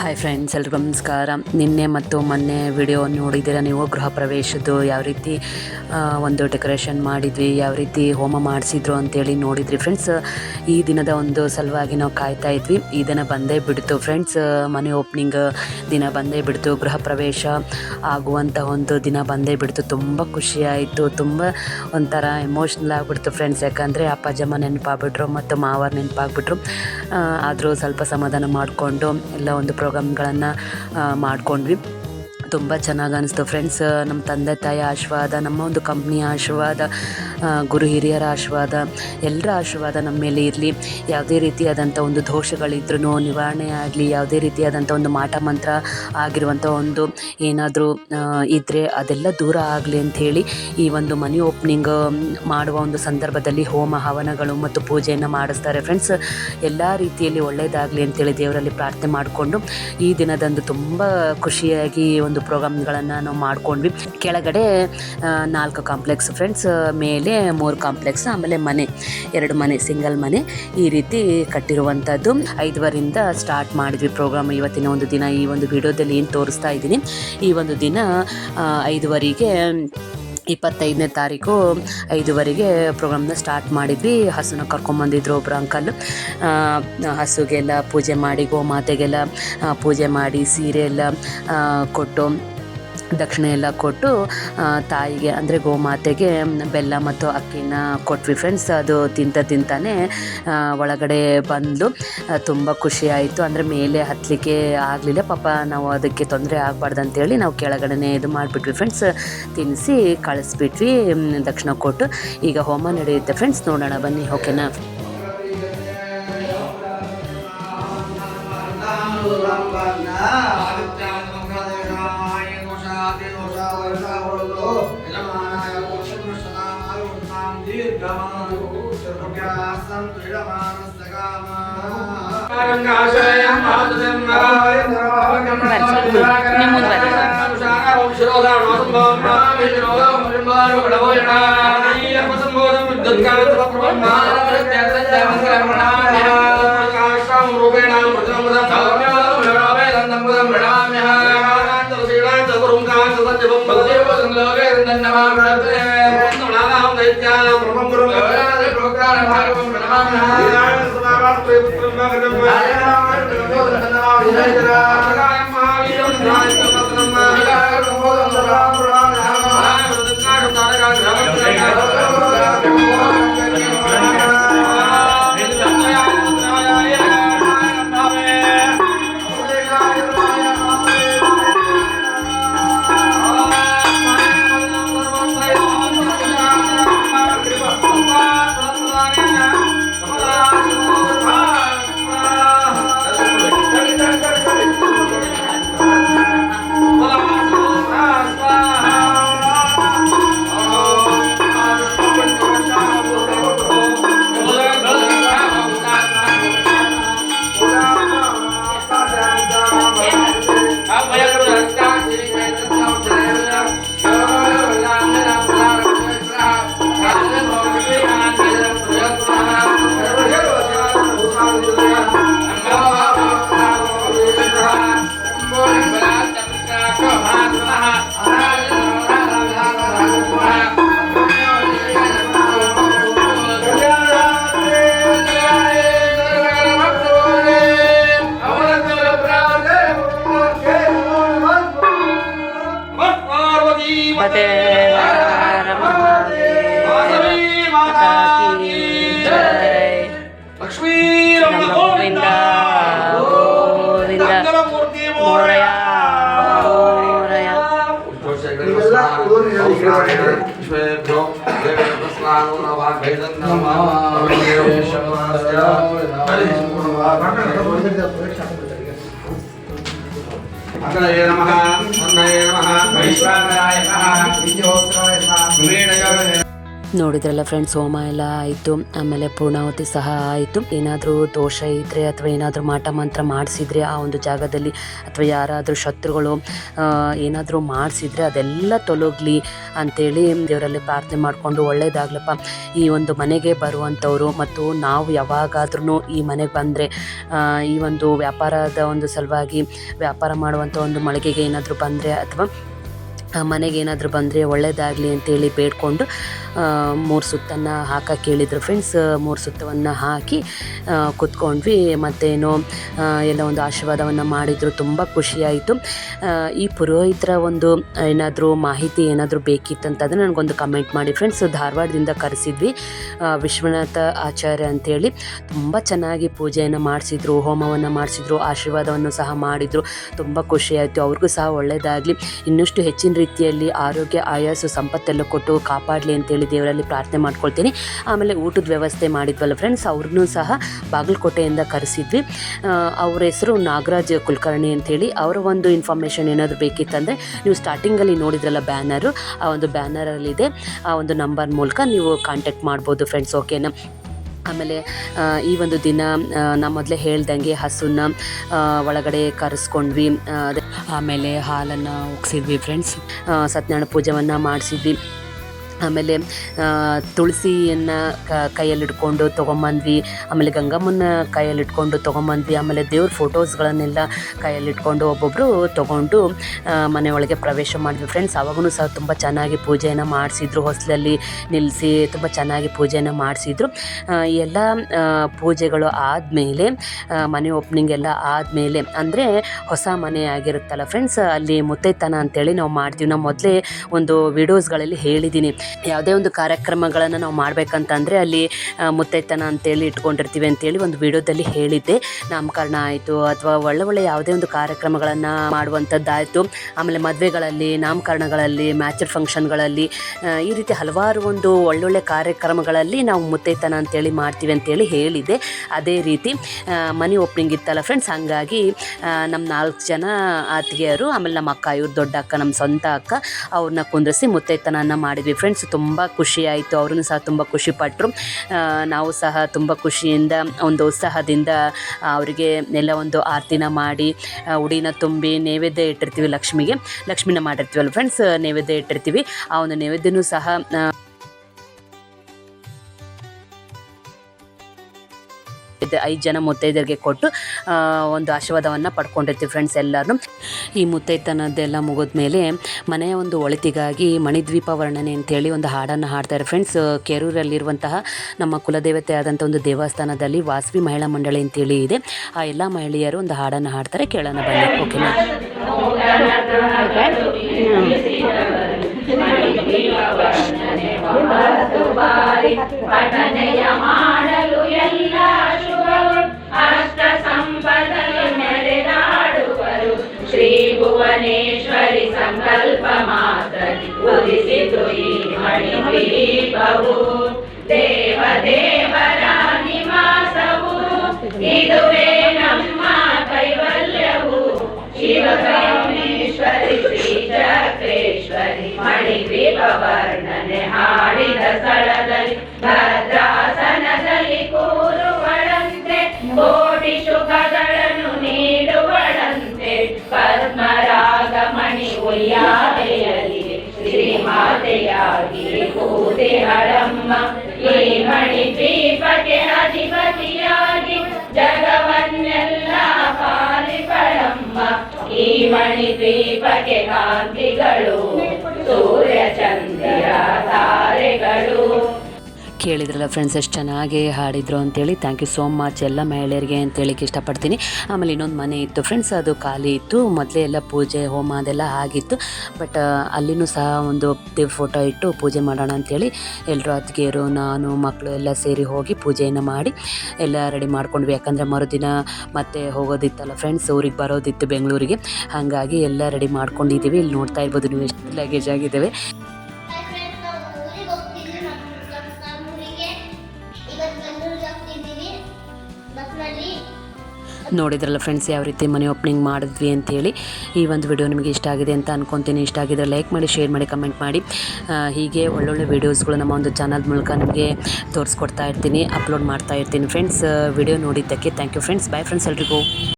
Hi friends ಎಲ್ರಿಗೂ ನಮಸ್ಕಾರ. ನಿನ್ನೆ ಮತ್ತು ಮೊನ್ನೆ ವಿಡಿಯೋ ನೋಡಿದ್ದೀರಾ ನೀವು? ಗೃಹ ಪ್ರವೇಶದ್ದು ಯಾವ ರೀತಿ ಒಂದು ಡೆಕೋರೇಷನ್ ಮಾಡಿದ್ವಿ, ಯಾವ ರೀತಿ ಹೋಮ ಮಾಡಿಸಿದ್ರು ಅಂತೇಳಿ ನೋಡಿದ್ರಿ ಫ್ರೆಂಡ್ಸ್ ಈ ದಿನದ ಒಂದು ಸಲುವಾಗಿ ನಾವು ಕಾಯ್ತಾ ಇದ್ವಿ. ಈ ದಿನ ಬಂದೇ ಬಿಡ್ತು ಫ್ರೆಂಡ್ಸ್ ಮನೆ ಓಪನಿಂಗ್ ದಿನ ಬಂದೇ ಬಿಡ್ತು. ಗೃಹ ಪ್ರವೇಶ ಆಗುವಂಥ ಒಂದು ದಿನ ಬಂದೇ ಬಿಡ್ತು. ತುಂಬ ಖುಷಿಯಾಯಿತು ತುಂಬ ಒಂಥರ ಎಮೋಷ್ನಲ್ ಆಗಿಬಿಡ್ತು ಫ್ರೆಂಡ್ಸ್ ಯಾಕಂದರೆ ಅಪ್ಪಾಜಮ್ಮ ನೆನಪಾಗ್ಬಿಟ್ರು ಮತ್ತು ಮಾವರ್ ನೆನಪಾಗ್ಬಿಟ್ರು. ಆದರೂ ಸ್ವಲ್ಪ ಸಮಾಧಾನ ಮಾಡಿಕೊಂಡು ಎಲ್ಲ ಒಂದು ಪ್ರೋಗ್ರಾಮ್ಗಳನ್ನು ಮಾಡ್ಕೊಂಡ್ವಿ. ತುಂಬ ಚೆನ್ನಾಗಿ ಅನಿಸ್ತು. ಫ್ರೆಂಡ್ಸ್ ನಮ್ಮ ತಂದೆ ತಾಯಿ ಆಶೀರ್ವಾದ ನಮ್ಮ ಒಂದು ಕಂಪ್ನಿಯ ಆಶೀರ್ವಾದ ಗುರು ಹಿರಿಯರ ಆಶೀರ್ವಾದ ಎಲ್ಲರ ಆಶೀರ್ವಾದ ನಮ್ಮ ಮೇಲೆ ಇರಲಿ. ಯಾವುದೇ ರೀತಿಯಾದಂಥ ಒಂದು ದೋಷಗಳಿದ್ರೂ ನಿವಾರಣೆ ಆಗಲಿ, ಯಾವುದೇ ರೀತಿಯಾದಂಥ ಒಂದು ಮಾಟ ಮಂತ್ರ ಆಗಿರುವಂಥ ಒಂದು ಏನಾದರೂ ಇದ್ದರೆ ಅದೆಲ್ಲ ದೂರ ಆಗಲಿ ಅಂಥೇಳಿ ಈ ಒಂದು ಮನಿ ಓಪನಿಂಗ್ ಮಾಡುವ ಒಂದು ಸಂದರ್ಭದಲ್ಲಿ ಹೋಮ ಹವನಗಳು ಮತ್ತು ಪೂಜೆಯನ್ನು ಮಾಡಿಸ್ತಾರೆ. ಫ್ರೆಂಡ್ಸ್, ಎಲ್ಲ ರೀತಿಯಲ್ಲಿ ಒಳ್ಳೆಯದಾಗಲಿ ಅಂತೇಳಿ ದೇವರಲ್ಲಿ ಪ್ರಾರ್ಥನೆ ಮಾಡಿಕೊಂಡು ಈ ದಿನದಂದು ತುಂಬ ಖುಷಿಯಾಗಿ ಒಂದು ಪ್ರೋಗ್ರಾಮ್ಗಳನ್ನು ನಾವು ಮಾಡ್ಕೊಂಡ್ವಿ. ಕೆಳಗಡೆ ನಾಲ್ಕು ಕಾಂಪ್ಲೆಕ್ಸ್ ಫ್ರೆಂಡ್ಸ್ ಮೇಲೆ ಮೂರು ಕಾಂಪ್ಲೆಕ್ಸ್, ಆಮೇಲೆ ಮನೆ, ಎರಡು ಮನೆ, ಸಿಂಗಲ್ ಮನೆ, ಈ ರೀತಿ ಕಟ್ಟಿರುವಂಥದ್ದು. ಐದುವರಿಂದ ಸ್ಟಾರ್ಟ್ ಮಾಡಿದ್ವಿ ಪ್ರೋಗ್ರಾಮ್ ಇವತ್ತಿನ ಒಂದು ದಿನ. ಈ ಒಂದು ವಿಡಿಯೋದಲ್ಲಿ ಏನು ತೋರಿಸ್ತಾ ಇದ್ದೀನಿ, ಈ ಒಂದು ದಿನ ಐದುವರೆಗೆ, ಇಪ್ಪತ್ತೈದನೇ ತಾರೀಕು, ಐದುವರೆಗೆ ಪ್ರೋಗ್ರಾಮ್ನ ಸ್ಟಾರ್ಟ್ ಮಾಡಿದ್ವಿ. ಹಸುನ ಕರ್ಕೊಂಬಂದಿದ್ರು ಒಬ್ಬರು ಅಂಕಲ್. ಹಸುಗೆಲ್ಲ ಪೂಜೆ ಮಾಡಿ, ಗೋಮಾತೆಗೆಲ್ಲ ಪೂಜೆ ಮಾಡಿ ಸೀರೆ ಎಲ್ಲ ಕೊಟ್ಟು ದಕ್ಷಿಣೆ ಎಲ್ಲ ಕೊಟ್ಟು ತಾಯಿಗೆ, ಅಂದರೆ ಗೋಮಾತೆಗೆ ಬೆಲ್ಲ ಮತ್ತು ಅಕ್ಕಿನ ಕೊಟ್ವಿ ಫ್ರೆಂಡ್ಸ್ ಅದು ತಿಂತ ತಿಂತಾನೆ ಒಳಗಡೆ ಬಂದು ತುಂಬ ಖುಷಿ ಆಯಿತು. ಅಂದರೆ ಮೇಲೆ ಹತ್ತಲಿಕ್ಕೆ ಆಗಲಿಲ್ಲ. ಪಾಪ ನಾವು ಅದಕ್ಕೆ ತೊಂದರೆ ಆಗಬಾರ್ದು ಅಂತೇಳಿ ನಾವು ಕೆಳಗಡೆನೇ ಇದು ಮಾಡಿಬಿಟ್ವಿ ಫ್ರೆಂಡ್ಸ್ ತಿನ್ನಿಸಿ ಕಳಿಸ್ಬಿಟ್ವಿ ದಕ್ಷಿಣ ಕೊಟ್ಟು. ಈಗ ಹೋಮ ನಡೆಯುತ್ತೆ ಫ್ರೆಂಡ್ಸ್ ನೋಡೋಣ ಬನ್ನಿ. ಓಕೆನಾ ीर्घमान् दीर्घमानुः चतुर्भ्यासं क्रीडमानस्य कामः ಮತ್ತೆ ಗೋವಿಂದ ಮೋರಯ ಮೋರಯ ಅಗ್ನಯೇ ನಮಃ ಅನ್ನಯೇ ನಮಃ ವೈಶ್ವಾನರಾಯ ನಮಃ ವಿದ್ಯೋತ್ರಾಯ ನಮಃ ನೋಡಿದ್ರಲ್ಲ ಫ್ರೆಂಡ್ಸ್ ಹೋಮ ಎಲ್ಲ ಆಯಿತು, ಆಮೇಲೆ ಪೂರ್ಣಾವತಿ ಸಹ ಆಯಿತು. ಏನಾದರೂ ದೋಷ ಇದ್ದರೆ ಅಥವಾ ಏನಾದರೂ ಮಾಟ ಮಂತ್ರ ಮಾಡಿಸಿದ್ರೆ ಆ ಒಂದು ಜಾಗದಲ್ಲಿ, ಅಥವಾ ಯಾರಾದರೂ ಶತ್ರುಗಳು ಏನಾದರೂ ಮಾಡಿಸಿದ್ರೆ ಅದೆಲ್ಲ ತೊಲೋಗ್ಲಿ ಅಂತೇಳಿ ದೇವರಲ್ಲಿ ಪ್ರಾರ್ಥನೆ ಮಾಡಿಕೊಂಡು ಒಳ್ಳೇದಾಗ್ಲಪ್ಪ. ಈ ಒಂದು ಮನೆಗೆ ಬರುವಂಥವ್ರು ಮತ್ತು ನಾವು ಯಾವಾಗಾದ್ರೂ ಈ ಮನೆಗೆ ಬಂದರೆ ಈ ಒಂದು ವ್ಯಾಪಾರದ ಒಂದು ಸಲುವಾಗಿ ವ್ಯಾಪಾರ ಮಾಡುವಂಥ ಒಂದು ಮಳಿಗೆಗೆ ಏನಾದರೂ ಬಂದರೆ ಅಥವಾ ಮನೆಗೆ ಏನಾದರೂ ಬಂದರೆ ಒಳ್ಳೆಯದಾಗಲಿ ಅಂತೇಳಿ ಬೇಡಿಕೊಂಡು ಮೂರು ಸುತ್ತನ್ನು ಹಾಕಕ್ಕೆ ಹೇಳಿದ್ರು ಫ್ರೆಂಡ್ಸ್ ಮೂರು ಸುತ್ತವನ್ನು ಹಾಕಿ ಕುತ್ಕೊಂಡ್ವಿ. ಮತ್ತೇನೋ ಎಲ್ಲ ಒಂದು ಆಶೀರ್ವಾದವನ್ನು ಮಾಡಿದರು. ತುಂಬ ಖುಷಿಯಾಯಿತು ಈ ಪುರೋಹಿತರ ಒಂದು, ಏನಾದರೂ ಮಾಹಿತಿ ಏನಾದರೂ ಬೇಕಿತ್ತಂತಂದರೆ ನನಗೊಂದು ಕಮೆಂಟ್ ಮಾಡಿ. ಫ್ರೆಂಡ್ಸ್ ಧಾರವಾಡದಿಂದ ಕರೆಸಿದ್ವಿ ವಿಶ್ವನಾಥ ಆಚಾರ್ಯ ಅಂಥೇಳಿ ತುಂಬ ಚೆನ್ನಾಗಿ ಪೂಜೆಯನ್ನು ಮಾಡಿಸಿದ್ರು, ಹೋಮವನ್ನು ಮಾಡಿಸಿದ್ರು, ಆಶೀರ್ವಾದವನ್ನು ಸಹ ಮಾಡಿದರು. ತುಂಬ ಖುಷಿಯಾಯಿತು ಅವ್ರಿಗೂ ಸಹ ಒಳ್ಳೆಯದಾಗಲಿ ಇನ್ನಷ್ಟು ಹೆಚ್ಚಿನ ರೀತಿಯಲ್ಲಿ ಆರೋಗ್ಯ, ಆಯಾಸು, ಸಂಪತ್ತೆಲ್ಲ ಕೊಟ್ಟು ಕಾಪಾಡಲಿ ಅಂತೇಳಿ ದೇವರಲ್ಲಿ ಪ್ರಾರ್ಥನೆ ಮಾಡ್ಕೊಳ್ತೀನಿ. ಆಮೇಲೆ ಊಟದ ವ್ಯವಸ್ಥೆ ಮಾಡಿದ್ವಲ್ಲ ಫ್ರೆಂಡ್ಸ್ ಅವ್ರನ್ನೂ ಸಹ ಬಾಗಲಕೋಟೆಯಿಂದ ಕರೆಸಿದ್ವಿ. ಅವ್ರ ಹೆಸರು ನಾಗರಾಜ್ ಕುಲಕರ್ಣಿ ಅಂತೇಳಿ. ಅವರ ಒಂದು ಇನ್ಫಾರ್ಮೇಷನ್ ಏನಾದರೂ ಬೇಕಿತ್ತಂದರೆ ನೀವು ಸ್ಟಾರ್ಟಿಂಗಲ್ಲಿ ನೋಡಿದ್ರಲ್ಲ ಬ್ಯಾನರು ಆ ಒಂದು ಬ್ಯಾನರಲ್ಲಿದೆ ಆ ಒಂದು ನಂಬರ್ ಮೂಲಕ ನೀವು ಕಾಂಟ್ಯಾಕ್ಟ್ ಮಾಡ್ಬೋದು ಫ್ರೆಂಡ್ಸ್ ಓಕೆನಾ ಆಮೇಲೆ ಈ ಒಂದು ದಿನ ನಾ ಮೊದಲೇ ಹೇಳ್ದಂಗೆ ಹಸುನ ಒಳಗಡೆ ಕರೆಸ್ಕೊಂಡ್ವಿ. ಆಮೇಲೆ ಹಾಲನ್ನು ಉಗ್ಸಿದ್ವಿ ಫ್ರೆಂಡ್ಸ್ ಸತ್ಯನಾರಾಯಣ ಪೂಜೆಯನ್ನು ಮಾಡಿಸಿದ್ವಿ. ಆಮೇಲೆ ತುಳಸಿಯನ್ನು ಕ ಇಟ್ಕೊಂಡು ತೊಗೊಂಬಂದ್ವಿ. ಆಮೇಲೆ ಗಂಗಮ್ಮನ ಕೈಯಲ್ಲಿಟ್ಕೊಂಡು ತೊಗೊಂಬಂದ್ವಿ. ಆಮೇಲೆ ದೇವ್ರ ಫೋಟೋಸ್ಗಳನ್ನೆಲ್ಲ ಕೈಯಲ್ಲಿಟ್ಕೊಂಡು ಒಬ್ಬೊಬ್ಬರು ತೊಗೊಂಡು ಮನೆಯೊಳಗೆ ಪ್ರವೇಶ ಮಾಡಿದ್ವಿ. ಫ್ರೆಂಡ್ಸ್ ಆವಾಗೂ ಸಹ ತುಂಬ ಚೆನ್ನಾಗಿ ಪೂಜೆಯನ್ನು ಮಾಡಿಸಿದ್ರು. ಹೊಸಲಲ್ಲಿ ನಿಲ್ಲಿಸಿ ತುಂಬ ಚೆನ್ನಾಗಿ ಪೂಜೆಯನ್ನು ಮಾಡಿಸಿದ್ರು. ಎಲ್ಲ ಪೂಜೆಗಳು ಆದಮೇಲೆ ಮನೆ ಓಪನಿಂಗ್ ಎಲ್ಲ ಆದಮೇಲೆ, ಅಂದರೆ ಹೊಸ ಮನೆ ಆಗಿರುತ್ತಲ್ಲ ಫ್ರೆಂಡ್ಸ್ ಅಲ್ಲಿ ಮುತ್ತೈತನ ಅಂತೇಳಿ ನಾವು ಮಾಡ್ತೀವಿ. ನಾವು ಮೊದಲೇ ಒಂದು ವಿಡಿಯೋಸ್ಗಳಲ್ಲಿ ಹೇಳಿದ್ದೀನಿ ಯಾವುದೇ ಒಂದು ಕಾರ್ಯಕ್ರಮಗಳನ್ನು ನಾವು ಮಾಡಬೇಕಂತಂದರೆ ಅಲ್ಲಿ ಮುತ್ತೈತನ ಅಂತೇಳಿ ಇಟ್ಕೊಂಡಿರ್ತೀವಿ ಅಂತೇಳಿ ಒಂದು ವಿಡಿಯೋದಲ್ಲಿ ಹೇಳಿದ್ದೆ. ನಾಮಕರಣ ಆಯಿತು, ಅಥವಾ ಒಳ್ಳೆ ಒಳ್ಳೆ ಯಾವುದೇ ಒಂದು ಕಾರ್ಯಕ್ರಮಗಳನ್ನು ಮಾಡುವಂಥದ್ದಾಯಿತು. ಆಮೇಲೆ ಮದುವೆಗಳಲ್ಲಿ, ನಾಮಕರಣಗಳಲ್ಲಿ, ಮ್ಯಾಚರ್ ಫಂಕ್ಷನ್ಗಳಲ್ಲಿ ಈ ರೀತಿ ಹಲವಾರು ಒಂದು ಒಳ್ಳೊಳ್ಳೆ ಕಾರ್ಯಕ್ರಮಗಳಲ್ಲಿ ನಾವು ಮುತ್ತೈತನ ಅಂತೇಳಿ ಮಾಡ್ತೀವಿ ಅಂತೇಳಿ ಹೇಳಿದ್ದೆ. ಅದೇ ರೀತಿ ಮನಿ ಓಪನಿಂಗ್ ಇತ್ತಲ್ಲ ಫ್ರೆಂಡ್ಸ್ ಹಾಗಾಗಿ ನಮ್ಮ ನಾಲ್ಕು ಜನ ಅತ್ತಿಗೆಯರು ಆಮೇಲೆ ನಮ್ಮ ಅಕ್ಕ ಇವ್ರು, ದೊಡ್ಡ ಅಕ್ಕ ನಮ್ಮ ಸ್ವಂತ ಅಕ್ಕ, ಅವ್ರನ್ನ ಕುಂದ್ರಿಸಿ ಮುತ್ತೈತನನ್ನು ಮಾಡಿದ್ವಿ. ಫ್ರೆಂಡ್ಸ್ ತುಂಬ ಖುಷಿಯಾಯಿತು ಅವ್ರನ್ನೂ ಸಹ ತುಂಬ ಖುಷಿಪಟ್ಟರು ನಾವು ಸಹ ತುಂಬ ಖುಷಿಯಿಂದ, ಒಂದು ಉತ್ಸಾಹದಿಂದ ಅವರಿಗೆ ಎಲ್ಲ ಒಂದು ಆರತಿನ ಮಾಡಿ ಉಡಿನ ತುಂಬಿ ನೈವೇದ್ಯ ಇಟ್ಟಿರ್ತೀವಿ ಲಕ್ಷ್ಮಿಗೆ. ಲಕ್ಷ್ಮಿನ ಮಾಡಿರ್ತೀವಲ್ಲ ಫ್ರೆಂಡ್ಸ್ ನೈವೇದ್ಯ ಇಟ್ಟಿರ್ತೀವಿ. ಆ ಒಂದು ನೈವೇದ್ಯನೂ ಸಹ ಐದು ಜನ ಮುತ್ತೈದರಿಗೆ ಕೊಟ್ಟು ಒಂದು ಆಶೀರ್ವಾದವನ್ನು ಪಡ್ಕೊಂಡಿರ್ತೀವಿ ಫ್ರೆಂಡ್ಸ್ ಎಲ್ಲರೂ ಈ ಮುತ್ತೈತನದ್ದೆಲ್ಲ ಮುಗಿದ ಮೇಲೆ ಮನೆಯ ಒಂದು ಒಳಿತಿಗಾಗಿ ಮಣಿದ್ವೀಪ ವರ್ಣನೆ ಅಂತೇಳಿ ಒಂದು ಹಾಡನ್ನು ಹಾಡ್ತಾರೆ ಫ್ರೆಂಡ್ಸ್ ಕೆರೂರಲ್ಲಿರುವಂತಹ ನಮ್ಮ ಕುಲದೇವತೆ ಆದಂಥ ಒಂದು ದೇವಸ್ಥಾನದಲ್ಲಿ ವಾಸವಿ ಮಹಿಳಾ ಮಂಡಳಿ ಅಂತೇಳಿ ಇದೆ. ಆ ಎಲ್ಲ ಮಹಿಳೆಯರು ಒಂದು ಹಾಡನ್ನು ಹಾಡ್ತಾರೆ. ಕೇಳೋಣ ಬನ್ನಿ. ಓಕೆನಾ ಮಾಡಲು ಎಲ್ಲ ಶ್ರೀ ಭುವನೇಶ್ವರಿ ಸಂಕಲ್ಪ ಮಾತ್ರ ಉದಿಸಿತು ಈ ಮಣಿದ್ವೀಪವು ದೇವ ದೇವರ ನಿವಾಸವು ಇದುವೇ ನಮ್ಮ ಕೈವಲ್ಯವು. ಶಿವಕಾಮೇಶ್ವರಿ ಶ್ರೀ ಚಕ್ರೇಶ್ವರಿ ಮಣಿದ್ವೀಪ ವರ್ಣನೆ ಹಾಡಿದ ಸ್ಥಳದಲ್ಲಿ ಭದ್ರಾಸನದಲ್ಲಿ ಕೂತಿಹಳಮ್ಮ ಈ ಮಣಿ ದ್ವೀಪಕ್ಕೆ ಅಧಿಪತಿಯಾಗಿ ಜಗವನ್ನೆಲ್ಲ ಪಾಲಿಪಳಮ್ಮ. ಈ ಮಣಿ ದ್ವೀಪಕ್ಕೆ ಕಾಂತಿಗಳು ಕೇಳಿದ್ರಲ್ಲ ಫ್ರೆಂಡ್ಸ್ ಎಷ್ಟು ಚೆನ್ನಾಗಿ ಹಾಡಿದ್ರು ಅಂತೇಳಿ. ಥ್ಯಾಂಕ್ ಯು ಸೋ ಮಚ್ ಎಲ್ಲ ಮಹಿಳೆಯರಿಗೆ ಅಂತೇಳಿಕ್ಕೆ ಇಷ್ಟಪಡ್ತೀನಿ. ಆಮೇಲೆ ಇನ್ನೊಂದು ಮನೆ ಇತ್ತು ಫ್ರೆಂಡ್ಸ್ ಅದು ಖಾಲಿ ಇತ್ತು. ಮೊದಲೇ ಎಲ್ಲ ಪೂಜೆ, ಹೋಮ ಅದೆಲ್ಲ ಆಗಿತ್ತು. ಬಟ್ ಅಲ್ಲಿನೂ ಸಹ ಒಂದು ದೇವ್ರ ಫೋಟೋ ಇಟ್ಟು ಪೂಜೆ ಮಾಡೋಣ ಅಂತೇಳಿ ಎಲ್ಲರೂ ಅತ್ತಿಗೆಯರು, ನಾನು ಮಕ್ಕಳು ಎಲ್ಲ ಸೇರಿ ಹೋಗಿ ಪೂಜೆಯನ್ನು ಮಾಡಿ ಎಲ್ಲ ರೆಡಿ ಮಾಡ್ಕೊಂಡ್ವಿ. ಯಾಕಂದರೆ ಮರುದಿನ ಮತ್ತೆ ಹೋಗೋದಿತ್ತಲ್ಲ ಫ್ರೆಂಡ್ಸ್ ಊರಿಗೆ ಬರೋದಿತ್ತು ಬೆಂಗಳೂರಿಗೆ. ಹಾಗಾಗಿ ಎಲ್ಲ ರೆಡಿ ಮಾಡ್ಕೊಂಡಿದ್ದೀವಿ. ಇಲ್ಲಿ ನೋಡ್ತಾ ಇರ್ಬೋದು ನೀವು ಎಷ್ಟು ಲಗೇಜ್ ಆಗಿದ್ದೇವೆ. ನೋಡಿದ್ರಲ್ಲ ಫ್ರೆಂಡ್ಸ್ ಯಾವ ರೀತಿ ಮನೆ ಓಪನಿಂಗ್ ಮಾಡಿದ್ವಿ ಅಂತೇಳಿ. ಈ ಒಂದು ವಿಡಿಯೋ ನಿಮಗೆ ಇಷ್ಟ ಆಗಿದೆ ಅಂತ ಅನ್ಕೊತೀನಿ. ಇಷ್ಟ ಆಗಿದ್ರೆ ಲೈಕ್ ಮಾಡಿ ಶೇರ್ ಮಾಡಿ ಕಮೆಂಟ್ ಮಾಡಿ. ಹೀಗೆ ಒಳ್ಳೊಳ್ಳೆ ವೀಡಿಯೋಸ್ಗಳು ನಮ್ಮ ಒಂದು ಚಾನಲ್ ಮೂಲಕ ನಿಮಗೆ ತೋರಿಸ್ಕೊಡ್ತಾ ಇರ್ತೀನಿ ಅಪ್ಲೋಡ್ ಮಾಡ್ತಾ ಇರ್ತೀನಿ ಫ್ರೆಂಡ್ಸ್ ವಿಡಿಯೋ ನೋಡಿದ್ದಕ್ಕೆ thank you friends bye friends ಎಲ್ರಿಗೂ.